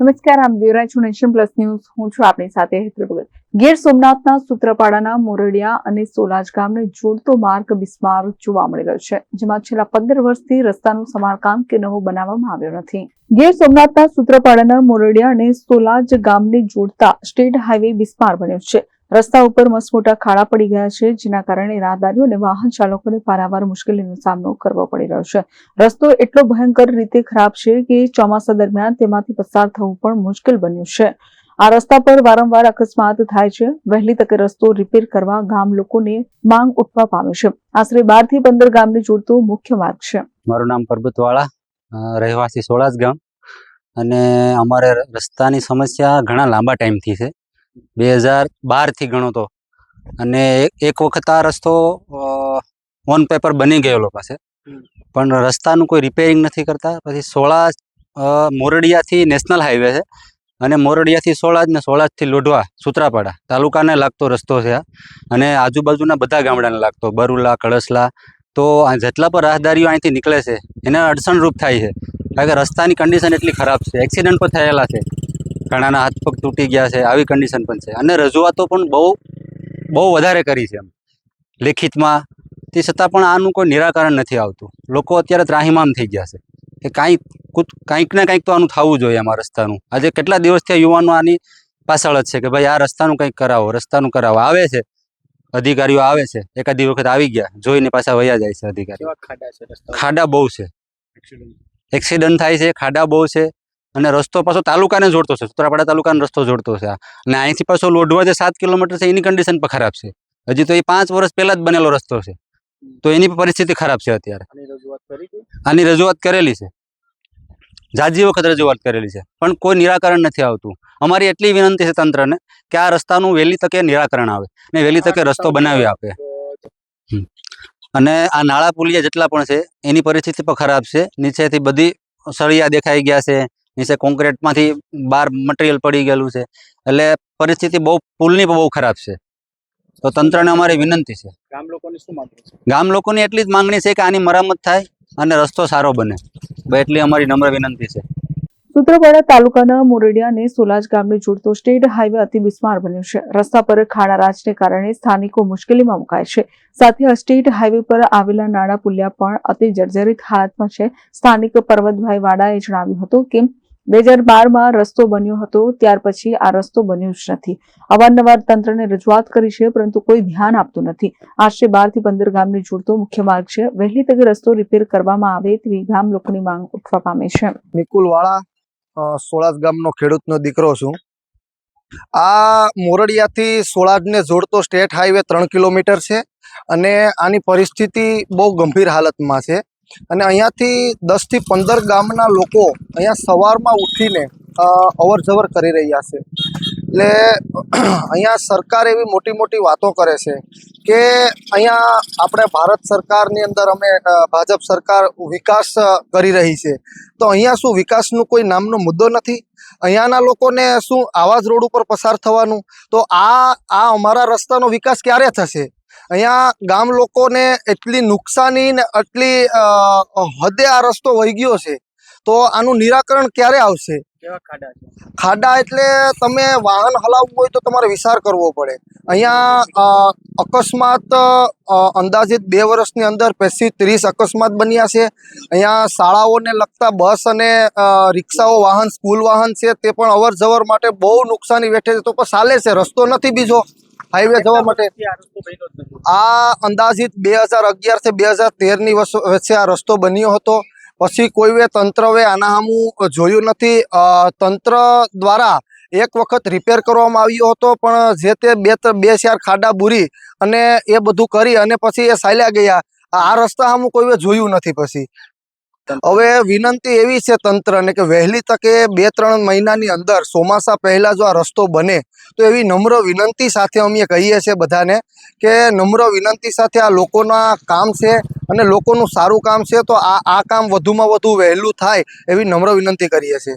નમસ્કાર, આમ છું નેશન પ્લસ ન્યૂઝ. હું છું આપણી સાથે હેતલ ભગત. ગીર સોમનાથના સૂત્રપાડાના મોરડિયા અને સોલાજ ગામને જોડતો માર્ગ બિસ્માર જોવા મળી રહ્યો છે, જેમાં છેલ્લા પંદર વર્ષથી રસ્તાનું સમારકામ કે નવો બનાવવામાં આવ્યો નથી. ગીર સોમનાથના સૂત્રપાડાના મોરડિયા અને સોલાજ ગામને જોડતા સ્ટેટ હાઈવે બિસ્માર બન્યો છે રસ્તા ઉપર મસમોટા ખાડા પડી ગયા છે, જેના કારણે રાહદારીઓ અને વાહન ચાલકોને પારાવાર મુશ્કેલીનો સામનો કરવો પડી રહ્યો છે. રસ્તો એટલો ભયંકર રીતે ખરાબ છે કે ચોમાસા દરમિયાન તેમાંથી પસાર થવું પણ મુશ્કેલ બન્યું છે. આ રસ્તા પર વારંવાર અકસ્માત થાય છે. વહેલી તકે રસ્તો રિપેર કરવા ગામ લોકોને માંગ ઉઠવા પામે છે. આશરે બારથી પંદર ગામને જોડતો મુખ્ય માર્ગ છે. મારું નામ પરબતવાળા વાળા રહેવાસી સોળાસ ગામ. અને અમારે રસ્તાની સમસ્યા ઘણા લાંબા ટાઈમથી છે. બે હજાર બારથી ગણો તો. અને એક- વખત આ રસ્તો ઓન પેપર બની ગયેલો પાસે. પણ રસ્તાનું કોઈ રિપેરિંગ નથી કરતા. પછી સોળા મોરડિયાથી નેશનલ હાઈવે છે. અને મોરડિયાથી સોળાજ ને સોળાજથી લોઢવા સુત્રાપાડા તાલુકાને લાગતો રસ્તો છે આ. અને આજુબાજુના બધા ગામડાને લાગતો. બરુલા કળસલા તો જેટલા પણ રાહદારીઓ અહીંથી નીકળે છે એને અડચણરૂપ થાય છે. કારણ કે રસ્તાની કન્ડિશન એટલી ખરાબ છે. એક્સિડન્ટ પણ થયેલા છે. ઘણાના હાથ પગ તૂટી ગયા છે આવી કન્ડિશન પણ છે. અને રજૂઆતો પણ બહુ બહુ વધારે કરી છે એમ. લેખિતમાં તે છતાં પણ આનું કોઈ નિરાકરણ નથી આવતું. લોકો અત્યારે ત્રાહિમામ થઈ ગયા છે. કે કાંઈક કાંઈક ને કાંઈક તો આનું થવું જોઈએ આમાં રસ્તાનું. આજે કેટલા દિવસથી આ યુવાનો આની પાછળ જ છે કે ભાઈ આ રસ્તાનું કંઈક કરાવો રસ્તાનું કરાવો. આવે છે. અધિકારીઓ આવે છે. એકાદી વખત આવી ગયા. જોઈને પાછા વયા જાય છે અધિકારીઓ. ખાડા બહુ છે. એક્સિડન્ટ થાય છે ખાડા બહુ છે. અને રસ્તો પાછો તાલુકાને જોડતો છે. સુત્રાપાડા તાલુકાનો રસ્તો જોડતો છે આ. અને અહીંથી પાછો લોઢવા જે સાત કિલોમીટર છે એની કન્ડિશન પણ ખરાબ છે. હજી તો એ પાંચ વર્ષ પહેલા જ બનેલો રસ્તો છે. તો એની પરિસ્થિતિ ખરાબ છે અત્યારે. આની રજૂઆત કરેલી છે. જાજી વખત રજૂઆત કરેલી છે. પણ કોઈ નિરાકરણ નથી આવતું. અમારી એટલી વિનંતી છે તંત્રને કે આ રસ્તાનું વહેલી તકે નિરાકરણ આવે ને વહેલી તકે રસ્તો બનાવી આપે. અને આ નાળા પુલિયા જેટલા પણ છે એની પરિસ્થિતિ પણ ખરાબ છે. નીચેથી બધી સળિયા દેખાઈ ગયા છે. નીચે કોન્ક્રીટમાંથી બહાર મટીરિયલ પડી ગયેલું છે. એટલે પરિસ્થિતિ બહુ પુલની બહુ ખરાબ છે. તો તંત્રને અમારી વિનંતી છે. ગામ લોકોની શું માંગણી છે? ગામ લોકોની એટલી જ માંગણી છે કે આની મરામત થાય અને રસ્તો સારો બને. એટલી અમારી નમ્ર વિનંતી છે. સૂત્રપાડા તાલુકાના મોરડિયા અને સોલાજ ગામને જોડતો સ્ટેટ હાઈવે અતિ બિસ્માર બન્યો છે. રસ્તા પર ખાડારાજને કારણે સ્થાનિકો મુશ્કેલીમાં મુકાય છે. સાથે આ સ્ટેટ હાઈવે પર આવેલા નાણાં પુલિયા પણ અતિ જર્જરિત હાલતમાં છે. સ્થાનિક પર્વતભાઈ વાડાએ જણાવ્યું હતું કે બે હજાર બારમાં રસ્તો બન્યો હતો, ત્યાર પછી આ રસ્તો બન્યો જ નથી. અવારનવાર તંત્રને રજૂઆત કરી છે, પરંતુ કોઈ ધ્યાન આપતું નથી. આશરે બારથી પંદર ગામને જોડતો મુખ્ય માર્ગ છે. વહેલી તકે રસ્તો રિપેર કરવામાં આવે તેવી ગામ લોકોની માંગ ઉઠવા પામે છે. નિકુલ વાળા સોળાસ ગામનો ખેડૂતનો દીકરો છું. આ મોરડિયાથી સોળાજને જોડતો સ્ટેટ હાઈવે ત્રણ કિલોમીટર છે અને આની પરિસ્થિતિ બહુ ગંભીર હાલતમાં છે. અને અહીંયાથી દસથી પંદર ગામના લોકો અહીંયા સવારમાં ઉઠીને અવર જવર કરી રહ્યા છે. એટલે, અહીંયા સરકાર એવી મોટી મોટી વાતો કરે છે કે અહીંયા આપણે ભારત સરકારની અંદર અમે ભાજપ સરકાર વિકાસ કરી રહી છે. તો અહીંયા શું વિકાસનું કોઈ નામનો મુદ્દો નથી? અહીંયાના લોકોને શું આવા જ રોડ ઉપર પસાર થવાનું? તો આ આ અમારા રસ્તાનો વિકાસ ક્યારે થશે? અહીંયા ગામ લોકોને એટલી નુકસાની ને એટલી હદે આ રસ્તો વહી ગયો છે તો આનું નિરાકરણ ક્યારે આવશે? ખાડા એટલે તમે વાહન હલાવવું હોય તો તમારે વિચાર કરવો પડે. અહીંયા અકસ્માત અંદાજિત બે વર્ષની અંદર પેસી ત્રીસ અકસ્માત બન્યા છે. અહીંયા શાળાઓને લગતા બસ અને રિક્ષાઓ વાહન સ્કૂલ વાહન છે તે પણ અવર જવર માટે બહુ નુકસાની વેઠે છે. તો પણ ચાલે છે રસ્તો નથી બીજો. હાઈવે જવા માટે. આ અંદાજિત બે હજાર અગિયારથી બે હજાર તેરની વચ્ચે આ રસ્તો બન્યો હતો. પછી કોઈએ તંત્રએ આના સામું જોયું નથી. તંત્ર દ્વારા એક વખત રિપેર કરવામાં આવ્યો હતો, પણ જે તે બે બે ચાર ખાડા બુરી અને એ બધું કરી અને પછી એ ચાલ્યા ગયા. આ રસ્તા સામું કોઈએ જોયું નથી પછી. હવે વિનંતી એવી છે તંત્રને કે વહેલી તકે બે ત્રણ મહિનાની અંદર, ચોમાસા પહેલાં જો આ રસ્તો બને, તો એવી નમ્ર વિનંતી સાથે અમે કહીએ છીએ બધાને કે નમ્ર વિનંતી સાથે આ લોકોના કામ છે અને લોકોનું સારું કામ છે, તો આ આ કામ વધુમાં વધુ વહેલું થાય એવી નમ્ર વિનંતી કરીએ છીએ.